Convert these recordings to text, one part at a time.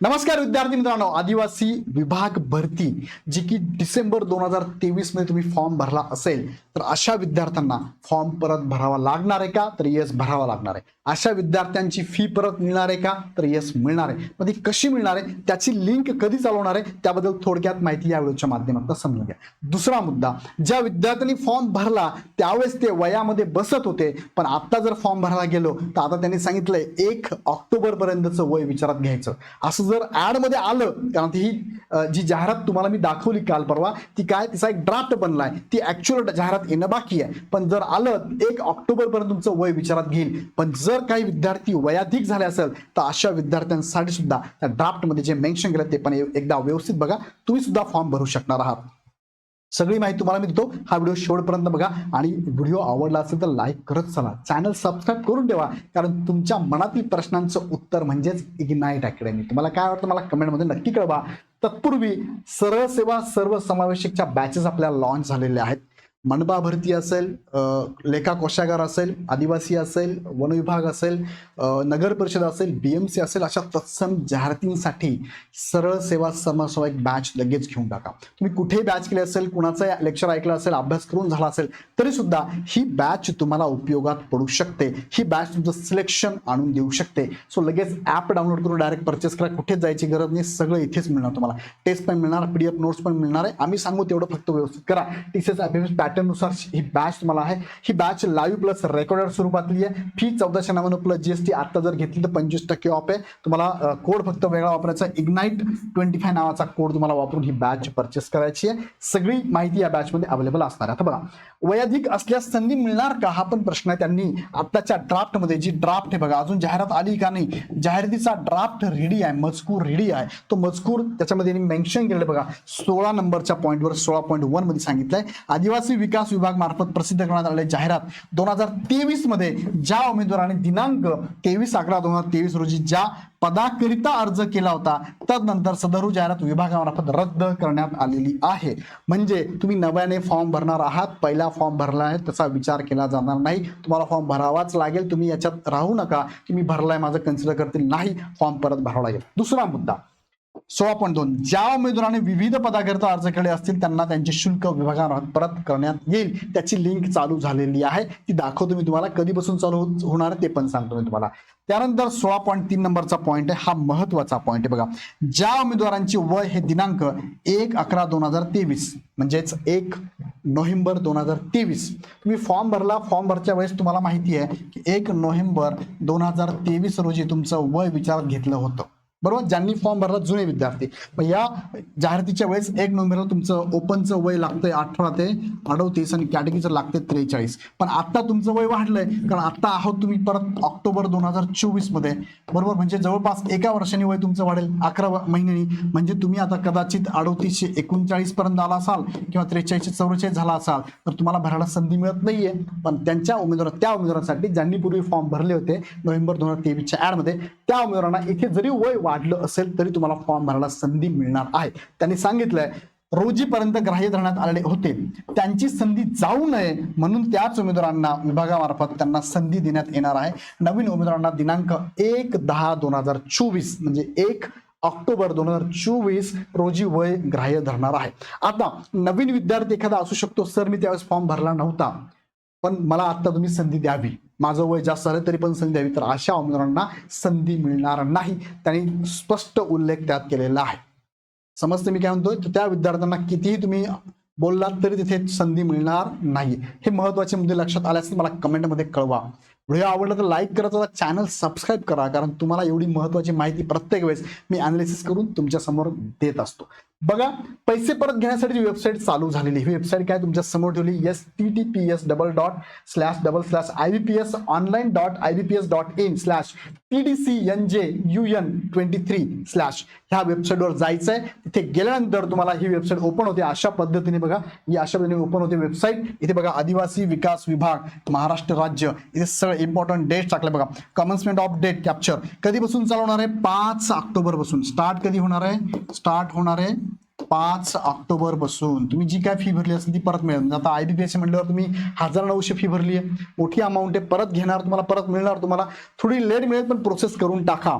नमस्कार विद्यार्थी मित्रांनो आदिवासी विभाग भरती जी की डिसेंबर दोन हजार तेवीसमध्ये तुम्ही फॉर्म भरला असेल तर अशा विद्यार्थ्यांना फॉर्म परत भरावा लागणार आहे का? तर येस भरावा लागणार आहे. अशा विद्यार्थ्यांची फी परत मिळणार आहे का? तर येस मिळणार आहे. मग ती कशी मिळणार आहे? त्याची लिंक कधी चालवणार आहे? त्याबद्दल थोडक्यात माहिती या व्हिडिओच्या माध्यमातून समजून घ्या. दुसरा मुद्दा ज्या विद्यार्थ्यांनी फॉर्म भरला त्यावेळेस ते वयामध्ये बसत होते पण आता जर फॉर्म भरायला गेलो तर आता त्यांनी सांगितलंय एक ऑक्टोबर पर्यंतचं वय विचारात घ्यायचं. असं जर ऍडमध्ये आलं कारण ती ही जी जाहिरात तुम्हाला मी दाखवली काल परवा ती काय तिचा एक ड्राफ्ट बनलाय. ती ऍक्च्युअल जाहिरात येणं बाकी आहे. पण जर आलं एक ऑक्टोबर पर्यंत तुमचं वय विचारात घेईल पण जर काही विद्यार्थी वयाधिक झाले असेल तर अशा विद्यार्थ्यांसाठी सुद्धा त्या ड्राफ्टमध्ये जे मेन्शन केलं ते पण एकदा व्यवस्थित बघा. तुम्ही सुद्धा फॉर्म भरू शकणार आहात. सगळी माहिती तुम्हाला मी देतो. हा व्हिडिओ शेवटपर्यंत बघा. आणि व्हिडिओ आवडला असेल तर लाईक करत चला. चॅनल सबस्क्राईब करून ठेवा. कारण तुमच्या मनातील प्रश्नांचं उत्तर म्हणजेच इग्नाईट अकॅडमी तुम्हाला काय वाटतं मला कमेंटमध्ये नक्की कळवा. तत्पूर्वी सरळ सेवा सर्व समावेशकच्या बॅचेस आपल्या लॉन्च झालेल्या आहेत. मनपा भरती असेल लेखा कोशागार असेल आदिवासी असेल वन विभाग असेल नगर परिषद असेल बी एम सी असेल अशा तत्सम जाहिरातींसाठी सरळ सेवा समासवाईक बॅच लगेच घेऊन टाका. तुम्ही कुठेही बॅच केली असेल कुणाचं लेक्चर ऐकलं असेल अभ्यास करून झाला असेल तरी सुद्धा ही बॅच तुम्हाला उपयोगात पडू शकते. ही बॅच तुमचं सिलेक्शन आणून देऊ शकते. सो लगेच ॲप डाउनलोड करून डायरेक्ट परचेस करा. कुठेच जायची गरज नाही. सगळं इथेच मिळणार तुम्हाला. टेस्ट पण मिळणार पीडीएफ नोट्स पण मिळणार आहे. आम्ही सांगू तेवढं फक्त व्यवस्थित करा. टीसीएस पॅटर्न पॅटर्ननुसार ही बॅच तुम्हाला आहे. ही बॅच लाईव्ह प्लस रेकॉर्डेड स्वरूपातली आहे. फी चौदाशे नव्याण्णव प्लस जीएसटी आता जर घेतली तर पंचवीस टक्के ऑफ आहे. तुम्हाला कोड फक्त वेगळा वापरायचा इग्नाईट ट्वेंटी फाय नावाचा कोड तुम्हाला वापरून ही बॅच परचेस करायची आहे. सगळी माहिती या बॅचमध्ये अवेलेबल असणार आहे. आता बघा वयाधिक असल्यास संधी मिळणार का? हा पण प्रश्न आहे त्यांनी आताच्या ड्राफ्टमध्ये जी ड्राफ्ट आहे बघा अजून जाहिरात आली का नाही? जाहिरातीचा ड्राफ्ट रेडी आहे मजकूर रेडी आहे. तो मजकूर त्याच्यामध्ये मेन्शन केलेलं बघा सोळा नंबरच्या पॉईंटवर सोळा पॉईंट वनमध्ये सांगितलंय. आदिवासी विकास विभाग मार्फत प्रसिद्ध करण्यात आलेली जाहिरात दोन हजार तेवीसमध्ये ज्या उमेदवाराने दिनांक तेवीस अकरा दोन हजार तेवीस रोजी ज्या पदाकरिता अर्ज केला होता तदनंतर सदरू जाहिरात विभागामार्फत रद्द करण्यात आलेली आहे. म्हणजे तुम्ही नव्याने फॉर्म भरणार आहात पहिला फॉर्म भरला आहे त्याचा विचार केला जाणार नाही. तुम्हाला फॉर्म भरावाच लागेल तुम्ही याच्यात राहू नका की मी भरलाय माझं कन्सिडर करतील नाही फॉर्म परत भरावा लागेल. दुसरा मुद्दा. सोळा पॉईंट दोन. ज्या उमेदवाराने विविध पदाकरिता अर्ज केले असतील त्यांना त्यांचे शुल्क विभागामार्फत परत करण्यात येईल. त्याची लिंक चालू झालेली आहे. ती दाखवतो मी तुम्हाला. कधीपासून चालू होणार ते पण सांगतो मी तुम्हाला. त्यानंतर सोळा पॉईंट तीन नंबरचा पॉईंट आहे. हा महत्त्वाचा पॉईंट आहे बघा. ज्या उमेदवारांची वय हे दिनांक एक अकरा दोन हजार तेवीस म्हणजेच एक नोव्हेंबर दोन हजार तेवीस. तुम्ही फॉर्म भरला. फॉर्म भरच्या वेळेस तुम्हाला माहिती आहे की एक नोव्हेंबर दोन हजार तेवीस रोजी तुमचं वय विचारात घेतलं होतं. बरोबर? ज्यांनी फॉर्म भरला जुने विद्यार्थी. मग या जाहिरातीच्या वेळेस एक नोव्हेंबरला तुमचं ओपनचं वय लागतंय अठरा ते अडतीस आणि कॅटेगरीचं लागते त्रेचाळीस. पण आता तुमचं वय वाढलंय कारण आता आहोत तुम्ही परत ऑक्टोबर दोन हजार चोवीसमध्ये बरोबर? म्हणजे जवळपास एका वर्षाने वय तुमचं वाढेल अकरा महिन्यांनी. म्हणजे तुम्ही आता कदाचित अडतीसशे एकोणचाळीस पर्यंत आला असाल किंवा त्रेचाळीसशे चौवेचाळीस झाला असाल तर तुम्हाला भरायला संधी मिळत नाहीये. पण त्यांच्या उमेदवार त्या उमेदवारांसाठी ज्यांनी पूर्वी फॉर्म भरले होते नोव्हेंबर दोन हजार तेवीसच्या ऍडमध्ये त्या उमेदवारांना इथे जरी वय वाढलं असेल तरी तुम्हाला फॉर्म भरायला संधी मिळणार आहे. त्यांनी सांगितलंय रोजीपर्यंत ग्राह्य धरण्यात आलेले होते. त्यांची संधी जाऊ नये म्हणून त्याच उमेदवारांना विभागामार्फत त्यांना संधी देण्यात येणार आहे. नवीन उमेदवारांना दिनांक एक दहा दोन हजार चोवीस म्हणजे एक ऑक्टोबर दोन हजार चोवीस रोजी वय ग्राह्य धरणार आहे. आता नवीन विद्यार्थी एखादा असू शकतो. सर मी त्यावेळेस फॉर्म भरला नव्हता. पण मला आता तुम्ही संधी द्यावी. माझं वय जास्त झालं तरी पण संधी द्यावी. तर अशा उमेदवारांना संधी मिळणार नाही. त्यांनी स्पष्ट उल्लेख त्यात केलेला आहे. समजते मी काय म्हणतोय? तर त्या विद्यार्थ्यांना कितीही तुम्ही बोललात तरी तिथे संधी मिळणार नाही. हे महत्त्वाचे मुद्दे लक्षात आले मला कमेंटमध्ये कळवा. व्हिडिओ आवडला तर लाईक करा चॅनल सबस्क्राईब करा कारण तुम्हाला एवढी महत्वाची माहिती प्रत्येक वेळेस मी अनालिसिस करून तुमच्यासमोर देत असतो. बघा पैसे परत घेण्यासाठी वेबसाईट चालू झालेली ही वेबसाईट काय तुमच्यासमोर ठेवली? S T T P S double dot slash double slash I B P S online dot I B P S dot in slash T D C N J U N twenty three slash ह्या वेबसाईटवर जायचं आहे तिथे गेल्यानंतर तुम्हाला ही website open होते अशा पद्धतीने बघा. ही अशा पद्धतीने ओपन होते वेबसाईट इथे बघा आदिवासी विकास विभाग महाराष्ट्र राज्य इथे सगळं इम्पॉर्टंट डेट टाकले बघा. कमेन्समेंट ऑफ डेट कॅप्चर कधीपासून चालू होणार आहे? पाच ऑक्टोबरपासून स्टार्ट कधी होणार आहे? स्टार्ट होणार आहे पाच ऑक्टोबरपासून तुम्ही जी काय फी भरली असेल ती परत मिळेल. म्हणजे आता आय बी पी एस म्हटल्यावर तुम्ही हजार नऊशे फी भरली आहे. मोठी अमाऊंट आहे. परत घेणार तुम्हाला परत मिळणार तुम्हाला. थोडी लेट मिळेल पण प्रोसेस करून टाका.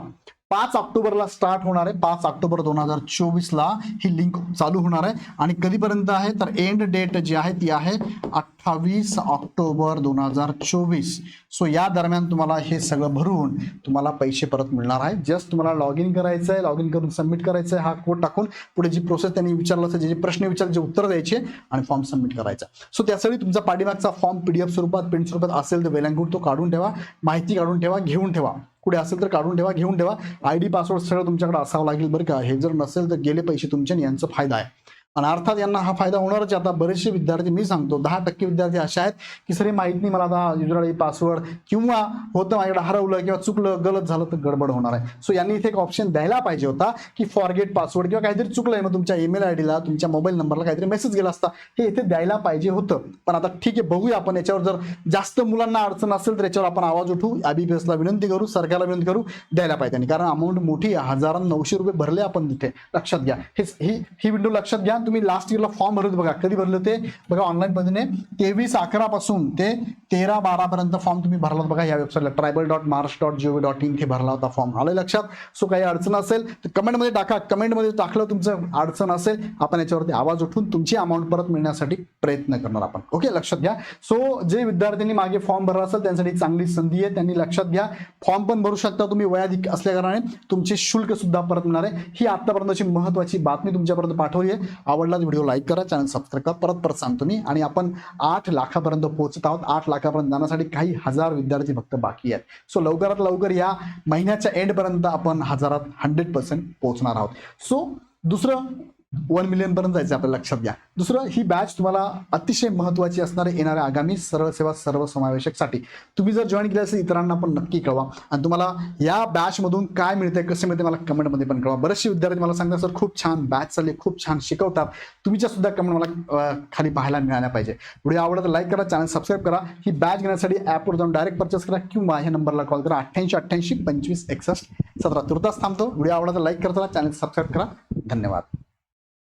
पाच ऑक्टोबरला स्टार्ट होणार आहे. पाच ऑक्टोबर दोन हजार चोवीसला ही लिंक चालू होणार आहे. आणि कधीपर्यंत आहे? तर एंड डेट जी आहे ती आहे अठ्ठावीस ऑक्टोबर दोन हजार चोवीस. सो या दरम्यान तुम्हाला हे सगळं भरून तुम्हाला पैसे परत मिळणार आहे. जस्ट तुम्हाला लॉग इन करायचं आहे. लॉग इन करून सबमिट करायचं आहे. हा कोड टाकून पुढे जी प्रोसेस त्यांनी विचारलं असेल जे जे प्रश्न विचार जे उत्तर द्यायचे आणि फॉर्म सबमिट करायचा. सो त्यासाठी तुमचा पाठीमागचा फॉर्म पीडीएफ स्वरूपात प्रिंट स्वरूपात असेल तर वेल गुड तो काढून ठेवा. माहिती काढून ठेवा घेऊन ठेवा. कुठे असेल तर काढून ठेवा घेऊन ठेवा. आय डी पासवर्ड सगळं तुमच्याकडे असावं लागेल बरं का. हे जर नसेल तर गेले पैसे तुमचे आणि यांचा फायदा आहे. आणि अर्थात यांना हा फायदा होणारच आहे. आता बरेचसे विद्यार्थी मी सांगतो दहा टक्के विद्यार्थी असे आहेत की सर हे माहीत नाही मला आता युजर आय पासवर्ड किंवा होतं माझ्याकडे हरवलं किंवा चुकलं गलत झालं तर गडबड होणार आहे. सो यांनी इथे एक ऑप्शन द्यायला पाहिजे होता की फॉरगेट पासवर्ड किंवा काहीतरी चुकलंय मग तुमच्या ईमेल आय डीला तुमच्या मोबाईल नंबरला काहीतरी मेसेज गेला असता. हे इथे द्यायला पाहिजे होतं. पण आता ठीक आहे बघूया आपण. याच्यावर जर जास्त मुलांना अडचण असेल तर याच्यावर आपण आवाज उठू. आयबीपीएसला विनंती करू सरकारला विनंती करू द्यायला पाहिजे. कारण अमाऊंट मोठी आहे. नऊशे रुपये भरले आपण तिथे. लक्षात घ्या. हे ही ही विंडो लक्षात घ्या. तुम्ही लास्ट इयरला फॉर्म भरत बघा. कधी भरलं ते? बघा ऑनलाईन पद्धतीने तेवीस अकरा पासून ते तेरा बारा पर्यंत फॉर्म तुम्ही भरला होता बघा. या वेबसाईटला tribal dot Maharashtra dot G O V dot in हे भरला होता फॉर्म आलं लक्षात? सो काही अडचण असेल तर कमेंटमध्ये टाका. कमेंटमध्ये टाकलं तुमचं अडचण असेल आपण याच्यावरती आवाज उठून तुमची अमाऊंट परत मिळण्यासाठी प्रयत्न करणार आपण. ओके लक्षात घ्या. सो जे विद्यार्थ्यांनी मागे फॉर्म भरला असेल त्यांसाठी चांगली संधी आहे. त्यांनी लक्षात घ्या. फॉर्म पण भरू शकता तुम्ही. वयाधिक असल्या कारणाने तुमचे शुल्क सुद्धा परत मिळणार आहे. ही आतापर्यंतची महत्वाची बातमी तुमच्यापर्यंत पाठवली आहे. आवडला व्हिडिओ लाईक करा चॅनल सबस्क्राईब करा. परत परत सांगतो मी. आणि आपण आठ लाखापर्यंत पोहोचत आहोत. आठ लाखापर्यंत जाण्यासाठी काही हजार विद्यार्थी फक्त बाकी आहेत. सो लवकरात लवकर या महिन्याच्या एंडपर्यंत आपण हजारात हंड्रेड पर्सेंट पोहोचणार आहोत. सो दुसरं वन मिलियन पर्यंत जायचं आपल्या लक्षात घ्या. दुसरं ही बॅच तुम्हाला अतिशय महत्वाची असणारे येणाऱ्या आगामी सरळ सेवा सर्वसमावेशकसाठी. तुम्ही जर जॉईन केलं असेल इतरांना पण नक्की कळवा. आणि तुम्हाला या बॅचमधून काय मिळते कसं मिळते मला कमेंटमध्ये पण कळवा. बरेचसे विद्यार्थी मला सांगतात सर खूप छान बॅच चालली खूप छान शिकवतात. तुमच्या सुद्धा कमेंट मला खाली पाहायला मिळाल्या पाहिजे. व्हिडिओ आवडला तर लाईक करा चॅनल सबस्क्राईब करा. ही बॅच घेण्यासाठी ॲपवर जाऊन डायरेक्ट परचेस करा किंवा ह्या नंबरला कॉल करा. अठ्ठ्याऐंशी अठ्ठ्याऐंशी पंचवीस एकसष्ट सतरा. तुर्तास थांबतो. व्हिडिओ आवडला तर लाईक करता चॅनल सबस्क्राईब करा. धन्यवाद.